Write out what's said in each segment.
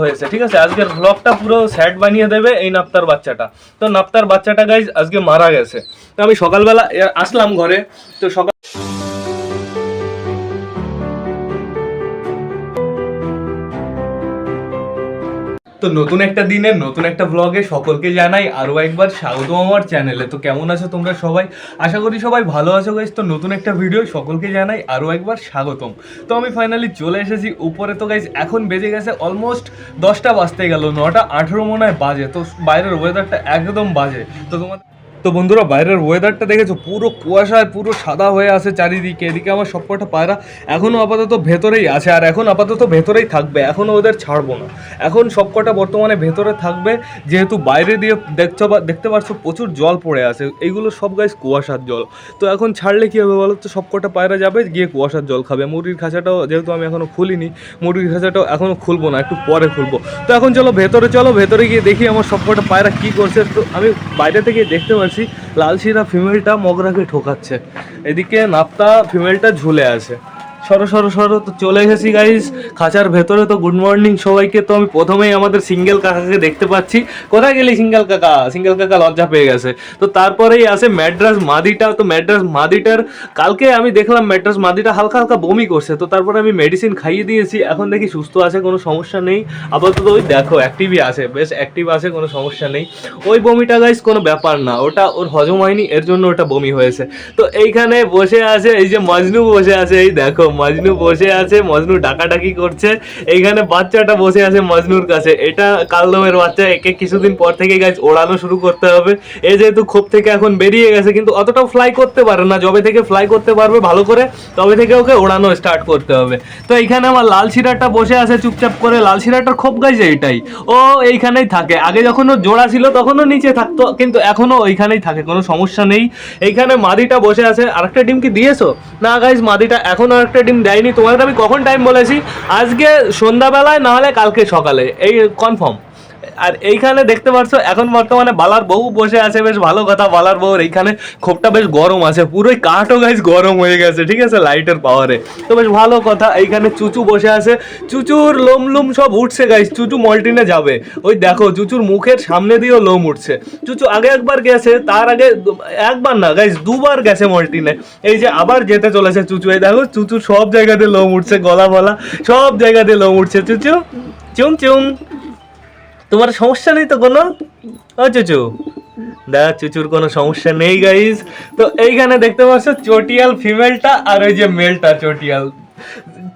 হয়েছে, ঠিক আছে? আজকের ব্লগটা পুরো স্যাড বানিয়ে দেবে এই নাপ্তার বাচ্চাটা। তো নাপ্তার বাচ্চাটা গাইজ আজকে মারা গেছে। তো আমি সকালবেলা আসলাম ঘরে, তো সকাল তো নতুন একটা দিনে, নতুন একটা ব্লগে সকলকে জানাই আরও একবার স্বাগত আমার চ্যানেলে তো কেমন আছো তোমরা সবাই? আশা করি সবাই ভালো আছো গাইজ তো নতুন একটা ভিডিও সকলকে জানাই আরও একবার স্বাগতম। তো আমি ফাইনালি চলে এসেছি উপরে। তো গাইজ এখন বেজে গেছে অলমোস্ট দশটা বাজতে গেল, নটা আঠেরো মনে হয় বাজে। তো বাইরের ওয়েদারটা একদম বাজে। তো তোমার তো বন্ধুরা, বাইরের ওয়েদারটা দেখেছ? পুরো কুয়াশায়, পুরো সাদা হয়ে আছে চারিদিকে। এদিকে আমার সবকটা পায়রা এখনও আপাতত ভেতরেই আছে। আর এখন আপাতত ভেতরেই থাকবে। এখনও ওদের ছাড়বো না। এখন সবকটা বর্তমানে ভেতরে থাকবে। যেহেতু বাইরে দিয়ে দেখছ বা, দেখতে পাচ্ছ প্রচুর জল পড়ে আছে। এইগুলো সব গাছ কুয়াশার জল। তো এখন ছাড়লে কী হবে বলো তো? সবকটা পায়রা যাবে, গিয়ে কুয়াশার জল খাবে। মুরগির খাঁচাটাও যেহেতু আমি এখনও খুলিনি, মুরগির খাঁচাটাও এখনও খুলবো না, একটু পরে খুলবো। তো এখন চলো, ভেতরে চলো, ভেতরে গিয়ে দেখি আমার সবকটা পায়রা কী করছে। তো আমি বাইরে থেকে দেখতে পাচ্ছি লালশিরা ফিমেলটা মগরাকে ঠোকাচ্ছে। এদিকে নাপ্তা ফিমেলটা ঝুলে আছে। সরো সরো সরো, তো চলে এসেছি গাইস খাঁচার ভেতরে তো গুড মর্নিং সবাইকে। তো আমি প্রথমেই আমাদের সিঙ্গেল কাকাকে দেখতে পাচ্ছি। কোথায় গেলি সিঙ্গেল কাকা? সিঙ্গেল কাকা লজ্জা পেয়ে গেছে। তো তারপরেই আছে ম্যাড্রাস মাদিটা। তো ম্যাড্রাস মাদিটার, কালকে আমি দেখলাম ম্যাড্রাস মাদিটা হালকা হালকা বমি করছে। তো তারপরে আমি মেডিসিন খাইয়ে দিয়েছি। এখন দেখি সুস্থ আছে, কোনো সমস্যা নেই। আপাতত ওই দেখো অ্যাক্টিভই আছে। বেশ অ্যাক্টিভ আছে, কোনো সমস্যা নেই। ওই বমিটা গাইস কোনো ব্যাপার না। ওটা ওর হজম হয়নি, এর জন্য ওটা বমি হয়েছে। তো এইখানে বসে আছে, এই যে মজনু বসে আছে, এই দেখো মজনু বসে আছে, মজনু ডাকাডাকি করছে। এইখানে বাচ্চাটা বসে আছে মজনুর কাছে। এটা কালদমের বাচ্চা, একে কিছুদিন পর থেকে গাছ ওড়ানো শুরু করতে হবে। এ যেহেতু খোপ থেকে এখন বেরিয়ে গেছে, কিন্তু অতটাও ফ্লাই করতে পারে না। যবে থেকে ফ্লাই করতে পারবে ভালো করে, তবে থেকে ওকে ওড়ানো স্টার্ট করতে হবে। তো এইখানে আমার লাল শিরাটা বসে আছে, চুপচাপ করে। লাল শিরাটার খোপ গাছ এইটাই। ও এইখানেই থাকে। আগে যখন ও জোড়া ছিল তখনও নিচে থাকতো, কিন্তু এখনও ওইখানেই থাকে, কোনো সমস্যা নেই। এইখানে মাদিটা বসে আছে। আরেকটা ডিম কি দিয়েছ? না গাইজ মাদিটা এখনও আরেকটা ডিম দেয়নি। তোমাদের আমি কখন টাইম বলেছি? আজকে সন্ধ্যাবেলায়, না হলে কালকে সকালে। এই কনফার্ম আর এইখানে দেখতে পাচ্ছ, এখন বর্তমানে বালার বউ বসে আছে, বেশ ভালো কথা। বালার বউর এইখানে খোপটা বেশ গরম আছে, পুরোই কাঠও গাইজ গরম হয়ে গেছে, ঠিক আছে লাইটের পাওয়ারে তো বেশ ভালো কথা, এইখানে চুচু বসে আছে। চুচুর লোম লুম সব উঠছে গাইজ চুচু মল্টিনে যাবে। ওই দেখো, চুচুর মুখের সামনে দিয়েও লোম উঠছে। চুচু আগে একবার গেছে, তার আগে একবার না গাইজ দুবার গেছে মল্টিনে। এই যে আবার যেতে চলেছে চুচু, এই দেখো, চুচুর সব জায়গাতে লোম উঠছে, গলা ফলা সব জায়গাতে লোম উঠছে। চুচু, চুম চুম। তোমার সমস্যা নেই তো কোনো? ও চুচু। দেখ চুচুর কোনো সমস্যা নেই গাইজ তো এইখানে দেখতে পাচ্ছ, চটিয়াল ফিমেলটা আর ওই যে মেলটা চটিয়াল।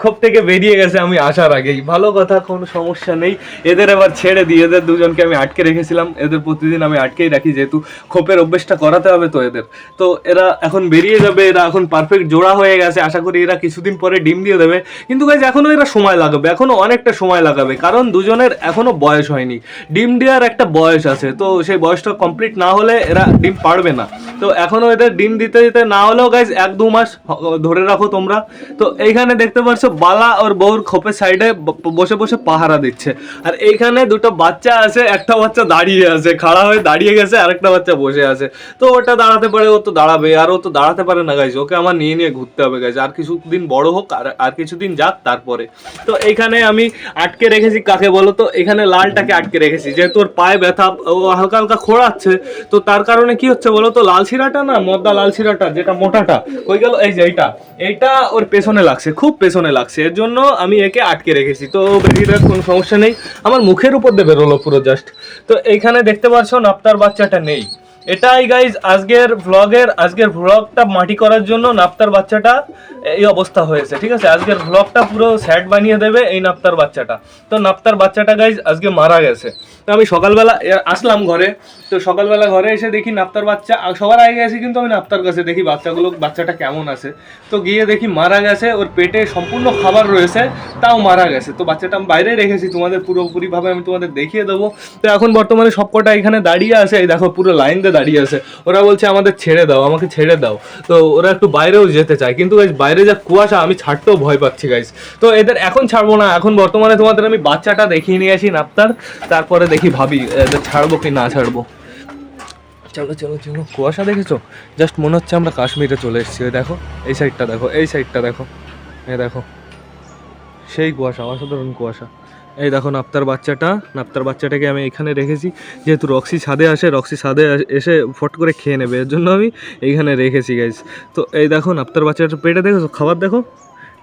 খোপ থেকে বেরিয়ে গেছে আমি আসার আগেই। ভালো কথা, কোনো সমস্যা নেই। এদের এবার ছেড়ে দিই। এদের দুজনকে আমি আটকে রেখেছিলাম। এদের প্রতিদিন আমি আটকেই রাখি, যেহেতু খোপের অভ্যেসটা করাতে হবে তো এদের। তো এরা এখন বেরিয়ে যাবে, এরা এখন পারফেক্ট জোড়া হয়ে গেছে। আশা করি এরা কিছুদিন পরে ডিম দিয়ে দেবে। কিন্তু গাইজ এখনও এরা সময় লাগাবে। এখনও অনেকটা সময় লাগাবে। কারণ দুজনের এখনও বয়স হয়নি। ডিম দেওয়ার একটা বয়স আছে। তো সেই বয়সটা কমপ্লিট না হলে এরা ডিম পারবে না। তো এখনও এদের ডিম দিতে দিতে না হলেও গাইজ এক দু মাস ধরে রাখো তোমরা। তো এইখানে দেখতে পাচ্ছ বালা ওর বউর খোপের সাইডে বসে বসে পাহারা দিচ্ছে। আর এইখানে দুটো বাচ্চা আছে, একটা বাচ্চা দাঁড়িয়ে আছে, খাড়া হয়ে দাঁড়িয়ে গেছে, আরেকটা বাচ্চা বসে আছে। তো ওটা দাঁড়াতে পারে, ও তো দাঁড়াবে, আর ও তো দাঁড়াতে পারে না গাইজ ওকে আমার নিয়ে নিয়ে ঘুরতে হবে গাইজ আর কিছুদিন বড় হোক, আর আর কিছুদিন যাক তারপরে। তো এইখানে আমি আটকে রেখেছি, কাকে বলো তো? এখানে লালটাকে আটকে রেখেছি, যেহেতু ওর পায়ে ব্যথা, ও হালকা হালকা খোড়াচ্ছে, তো তার কারণে কি হচ্ছে বলো তো? লাল শিরাটা না, মদ্দা লাল শিরাটা, যেটা মোটাটা কই গেল, এই যে এইটা এইটা ওর পেছনে লাগছে, খুব পেছনে লাগছে। এর জন্য আমি একে আটকে রেখেছি। তো বেরিয়ে কোনো সমস্যা নেই। আমার মুখের উপর দিয়ে বেরোলো পুরো জাস্ট তো এইখানে দেখতে পাচ্ছ নাপ্তার বাচ্চাটা নেই। এটাই গাইজ আজকের ভ্লগের আজকের ভ্লগটা মাটি করার জন্য নাপ্তার বাচ্চাটা এই অবস্থা হয়েছে, ঠিক আছে? আজকের ভ্লগটা পুরো স্যাড বানিয়ে দেবে এই নাপ্তার বাচ্চাটা। তো নাপ্তার বাচ্চাটা গাইজ আজকে মারা গেছে। তো আমি সকালবেলা আসলাম ঘরে। তো সকালবেলা ঘরে এসে দেখি নাপ্তার বাচ্চা সবার আগে গেছি কিন্তু আমি নাপ্তার কাছে দেখি বাচ্চাগুলো, বাচ্চাটা কেমন আছে। তো গিয়ে দেখি মারা গেছে, ওর পেটে সম্পূর্ণ খাবার রয়েছে, তাও মারা গেছে। তো বাচ্চাটা আমি বাইরে রেখেছি, তোমাদের পুরোপুরিভাবে আমি তোমাদের দেখিয়ে দেবো। তো এখন বর্তমানে সবকটা এখানে দাঁড়িয়ে আছে, এই দেখো পুরো লাইন দিয়ে দাঁড়িয়ে আছে। ওরা বলছে, আমাদের ছেড়ে দাও, আমাকে ছেড়ে দাও। তো ওরা একটু বাইরেও যেতে চায়। কিন্তু গাইজ বাইরে যা কুয়াশা, আমি ছাড়তেও ভয় পাচ্ছি গাইজ তো এদের এখন ছাড়বো না। এখন বর্তমানে তোমাদের আমি বাচ্চাটা দেখিয়ে নিয়ে আসি নাপ্তার। তারপরে দেখি ভাবি, এদের ছাড়বো কি না ছাড়বো। চলো চলো চলো। কুয়াশা দেখেছ? জাস্ট মনে হচ্ছে আমরা কাশ্মীরে চলে এসেছি। দেখো, এই সাইডটা দেখো, এই সাইডটা দেখো। এই দেখো, সেই কুয়াশা, অসাধারণ কুয়াশা। এই দেখো নাপ্তার বাচ্চাটা, নাপ্তার বাচ্চাটাকে আমি এখানে রেখেছি। যেহেতু রক্সি ছাদে আসে, রক্সি ছাদে এসে ফট করে খেয়ে নেবে, এর জন্য আমি এইখানে রেখেছি গাইজ তো এই দেখো নাপ্তার বাচ্চাটা পেটে দেখো খাবার দেখো?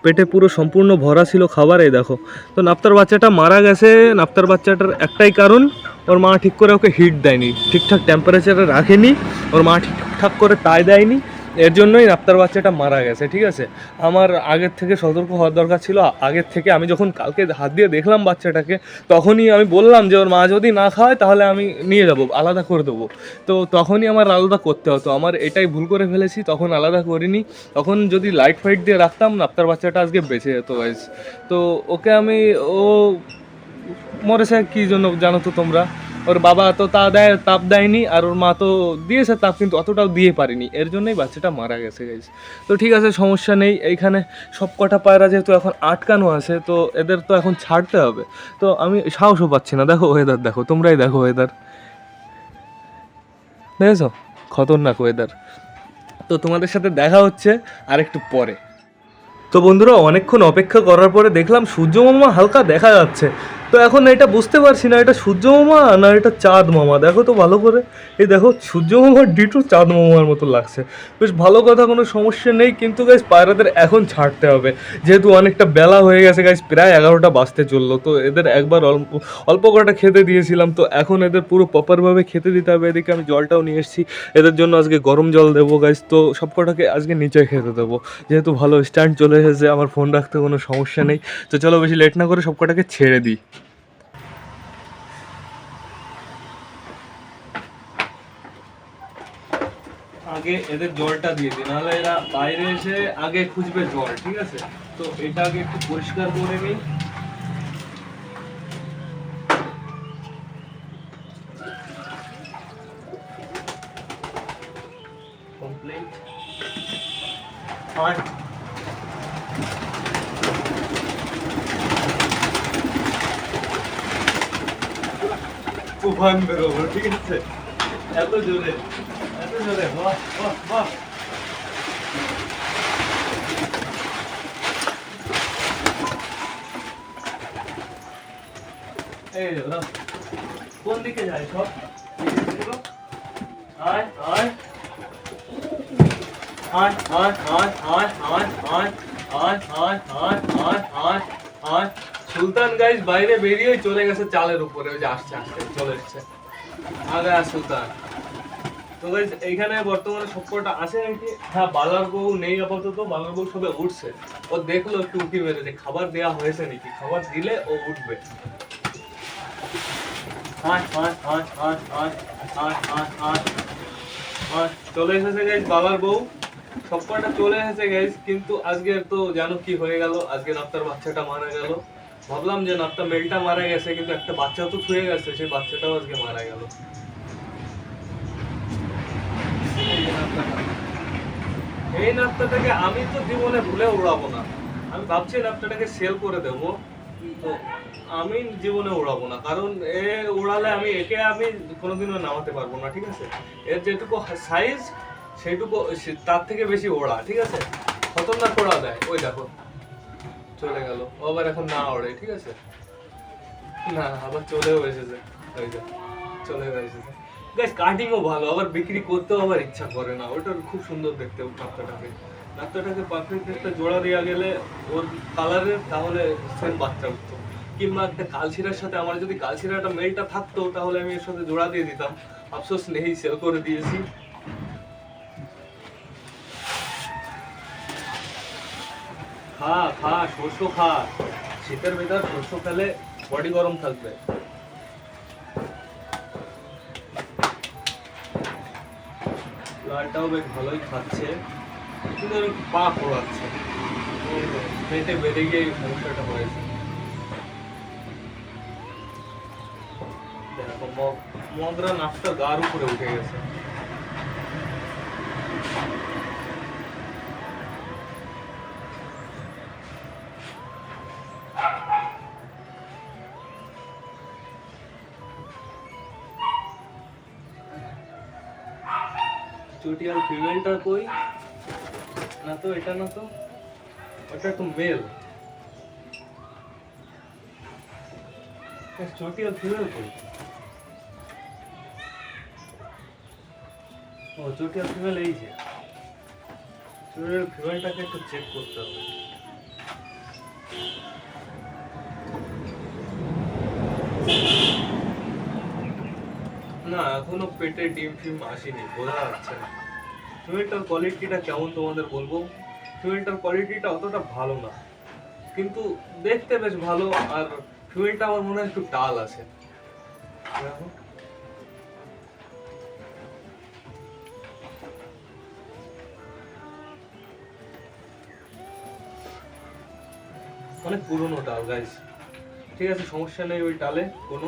পেটে পুরো সম্পূর্ণ ভরা ছিল খাবার, এই দেখো। তো নাপ্তার বাচ্চাটা মারা গেছে। নাপ্তার বাচ্চাটার একটাই কারণ, ওর মা ঠিক করে ওকে হিট দেয়নি। ঠিকঠাক টেম্পারেচারে রাখেনি। ওর মা ঠিকঠাক করে তাই দেয়নি। এর জন্যই নাপ্তার বাচ্চাটা মারা গেছে, ঠিক আছে? আমার আগের থেকে সতর্ক হওয়ার দরকার ছিল। আগের থেকে আমি যখন কালকে হাত দিয়ে দেখলাম বাচ্চাটাকে, তখনই আমি বললাম যে, ওর মা যদি না খাওয়ায় তাহলে আমি নিয়ে যাব, আলাদা করে দেবো। তো তখনই আমার আলাদা করতে হতো। আমার এটাই ভুল করে ফেলেছি, তখন আলাদা করিনি। তখন যদি লাইট ফাইট দিয়ে রাখতাম নাপ্তার বাচ্চাটা আজকে বেঁচে যেত তো ওকে আমি, ও মরেছে, কি জন্য জানো তো তোমরা? ওর বাবা তো তা দেয়, তাপ দেয়নি, আর ওর মা তো দিয়েছে তাপ, কিন্তু অতটাও দিয়ে পারিনি। এর জন্যই বাচ্চাটা মারা গেছে গাইজ তো ঠিক আছে, সমস্যা নেই। এইখানে সব কটা পায়রা যেহেতু এখন আটকানো আছে, তো এদের তো এখন ছাড়তে হবে। তো আমি সাহসও পাচ্ছি না। দেখো ওয়েদার দেখো, তোমরাই দেখো ওয়েদার দেখেছ? খতরনাক ওয়েদার তো তোমাদের সাথে দেখা হচ্ছে আর একটু পরে। তো বন্ধুরা, অনেকক্ষণ অপেক্ষা করার পরে দেখলাম সূর্য মামা হালকা দেখা যাচ্ছে। তো এখন এটা বুঝতে পারছি না, এটা সূর্য মামা না এটা চাঁদ মামা দেখো তো ভালো করে। এই দেখো সূর্য মামার ডিটু চাঁদ মামার মতো লাগছে। বেশ ভালো কথা, কোনো সমস্যা নেই, কিন্তু গাইজ পায়রাদের এখন ছাড়তে হবে। যেহেতু অনেকটা বেলা হয়ে গেছে গাইজ প্রায় এগারোটা বাজতে চলল, তো এদের একবার অল্প অল্প কটা খেতে দিয়েছিলাম, তো এখন এদের পুরো প্রপারভাবে খেতে দিতে হবে। এদিকে আমি জলটাও নিয়ে এসেছি, এদের জন্য আজকে গরম জল দেবো গাইজ তো সব কটাকে আজকে নিচে খেতে দেবো। যেহেতু ভালো স্ট্যান্ড চলে এসেছে, আমার ফোন রাখতে কোনো সমস্যা নেই। তো চলো বেশি লেট না করে সব কটাকে ছেড়ে দিই। আগে এদের জলটা দিয়ে দিই, নাহলে এরা বাইরে এসে আগে খুঁজবে জল, ঠিক আছে? তো এটা আগে একটু পরিষ্কার করে নিই। ঠিক আছে? এত জোরে। এই ওরা কোন দিকে যায় সব আয় আয় আয় আয় সুলতান গাইজ বাইরে বেরিয়ে চলে গেছে চালের উপরে, ওই যে আসছে আসছে, চলে এসছে। আগে সুলতান। তো গাইজ এইখানে বর্তমানে সবকটা আছে নাকি হ্যাঁ বালার বউ নেই আপাতত বালার বউ সবে উঠছে। ও দেখল একটু উঠি মেরেছে খাবার দেওয়া হয়েছে নাকি? খাবার দিলে ও উঠবে। চলে এসেছে গাইজ বাবার বউ সবকটা চলে এসেছে গাইজ কিন্তু আজকে তো জানো কি হয়ে গেল? আজকে নাপ্তার বাচ্চাটা মারা গেল। ভাবলাম যে নাপ্তা মেলটা মারা গেছে, কিন্তু একটা বাচ্চা তো ছুঁয়ে গেছে। সেই বাচ্চাটাও আজকে মারা গেল। এই নাপ্তাটাকে আমি তো জীবনে ভুলে উড়াবো না। আমি ভাবছি নাপ্তাটাকে সেল করে দেব। তো আমি জীবনে উড়াবো না। কারণ এ উড়ালে আমি, একে আমি কোনোদিনও নামাতে পারব না, ঠিক আছে? এর যেটুকু সাইজ সেইটুকু তার থেকে বেশি ওড়া, ঠিক আছে? খতরনাক ওড়া দেয় ওই দেখো, চলে গেল। আবার এখন না ওড়ে, ঠিক আছে? না, আবার চলেও এসেছে। ওই যে চলে এসেছে। গাইস কাটিংও ভালো, আবার বিক্রি করতেও আবার ইচ্ছা করে না। ওটা খুব সুন্দর দেখতে নাপ্তাটাকে নাপ্তাটাকে পারফেক্ট একটা জোড়া দেওয়া গেলে ওর কালারের তাহলে সেম বাচ্চা উঠতো। কিংবা একটা কালশিরার সাথে আমার যদি কালশিরাটা মেলটা থাকতো, তাহলে আমি এর সাথে জোড়া দিয়ে দিতাম। আফসোস নেই সেল করে দিয়েছি। খা খা, শস্য খা। শীতের ভেতর শস্য খেলে বডি গরম থাকবে। লালটাও বেশ ভালোই খাচ্ছে। কিন্তু আমি পা পড়াচ্ছে। পেটে বেড়ে গিয়ে এই সমস্যাটা হয়েছে। দেখো নাচটা গার উপরে উঠে গেছে। চুটিয়াল ফিমেলটা কই? না তো, এটা না তো? ওটা তো মেল চটিয়াল ফিমেল কই? ও চটিয়াল ফিমেল এই যে। চটিয়াল ফিমেলটাকে একটু চেক করতে হবে। না, এখনও পেটে ডিম ফিম আসেনি, বোঝা যাচ্ছে না। ফিমেলটার কোয়ালিটিটা কেমন তোমাদের বলব? ফিমেলটার কোয়ালিটিটা অতটা ভালো না। কিন্তু দেখতে বেশ ভালো, আর ফিমেলটা আমার মনে হয় একটু টাল আছে। অনেক পুরনো টাল গাইস ঠিক আছে, সমস্যা নেই ওই টালে কোনো।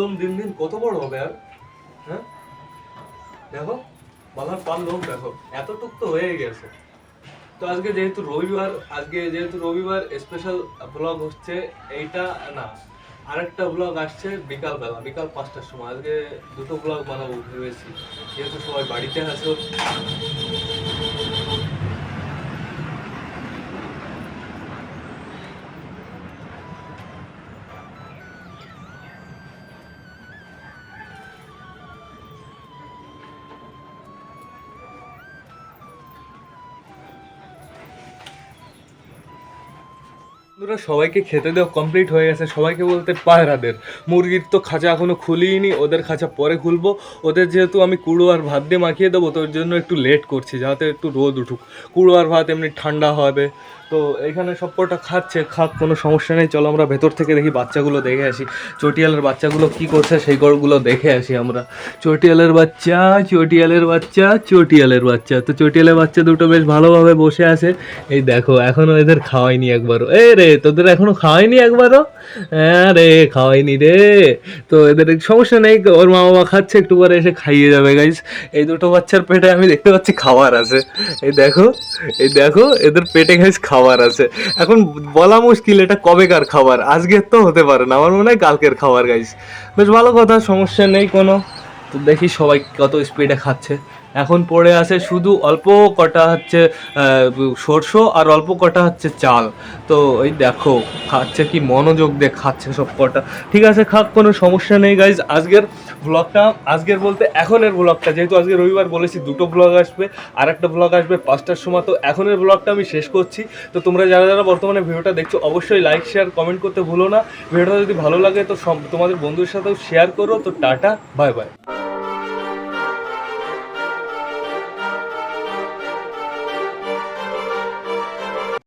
পাল্লম দিন দিন কত বড় হবে আর? হ্যাঁ? দেখো বালার পাল্লম দেখো, এতটুক তো হয়ে গেছে। তো আজকে যেহেতু রবিবার, আজকে যেহেতু রবিবার স্পেশাল ব্লগ হচ্ছে এইটা, না, আরেকটা ব্লগ আসছে বিকালবেলা, বিকাল পাঁচটার সময়। আজকে দুটো ব্লগ বানাবো ভেবেছি, যেহেতু সবাই বাড়িতে আছো। বন্ধুরা, সবাইকে খেতে দেওয়া কমপ্লিট হয়ে গেছে। সবাইকে বলতে পায়রাদের মুরগির তো খাঁচা এখনও খুলিনি, ওদের খাঁচা পরে খুলবো। ওদের যেহেতু আমি কুড়ো আর ভাত দিয়ে মাখিয়ে দেবো, তো ওর জন্য একটু লেট করছি, যাতে একটু রোদ উঠুক। কুড়ো আর ভাত এমনি ঠান্ডা হবে। তো এখানে সব কটা খাচ্ছে, খাক, কোনো সমস্যা নেই। চলো আমরা ভেতর থেকে দেখি বাচ্চাগুলো দেখে আসি। চটিয়ালের বাচ্চাগুলো কি করছে, সেই গড়গুলো দেখে আসি আমরা। চটিয়ালের বাচ্চা চটিয়ালের বাচ্চা চটিয়ালের বাচ্চা। তো চটিয়ালের বাচ্চা দুটো বেশ ভালোভাবে বসে আছে। এই দেখো এখনও এদের খাওয়াইনি একবারও। এ রে তোদের এখনও খাওয়াইনি একবারও? হ্যাঁ রে খাওয়াইনি রে। তো এদের সমস্যা নেই, ওর মা বাবা খাচ্ছে, একটু পরে এসে খাইয়ে যাবে গাইজ এই দুটো বাচ্চার পেটে আমি দেখতে পাচ্ছি খাবার আছে। এই দেখো এই দেখো, এদের পেটে গাইজ খাবার আছে। এখন বলা মুশকিল, এটা কবেকার খাবার? আজকের তো হতে পারে না, আমার মনে হয় কালকের খাবার গাইজ বেশ ভালো কথা, সমস্যা নেই কোনো। তো দেখি সবাই কত স্পিডে খাচ্ছে। এখন পড়ে আছে শুধু অল্প কটা হচ্ছে সর্ষ আর অল্প কটা হচ্ছে চাল। তো ওই দেখো, খাচ্ছে কি মনোযোগ দিয়ে খাচ্ছে সব কটা। ঠিক আছে, খাক, কোনো সমস্যা নেই গাইজ আজকের ব্লগটা আজকের বলতে এখনের ব্লগটা যেহেতু আজকে রবিবার বলেছি, দুটো ব্লগ আসবে আর একটা ব্লগ আসবে পাঁচটার সময়। তো এখনের ব্লগটা আমি শেষ করছি। তো তোমরা যারা যারা বর্তমানে ভিডিওটা দেখছ, অবশ্যই লাইক শেয়ার কমেন্ট করতে ভুলো না। ভিডিওটা যদি ভালো লাগে, তো তোমাদের বন্ধুদের সাথেও শেয়ার করো। তো টাটা বাই বাই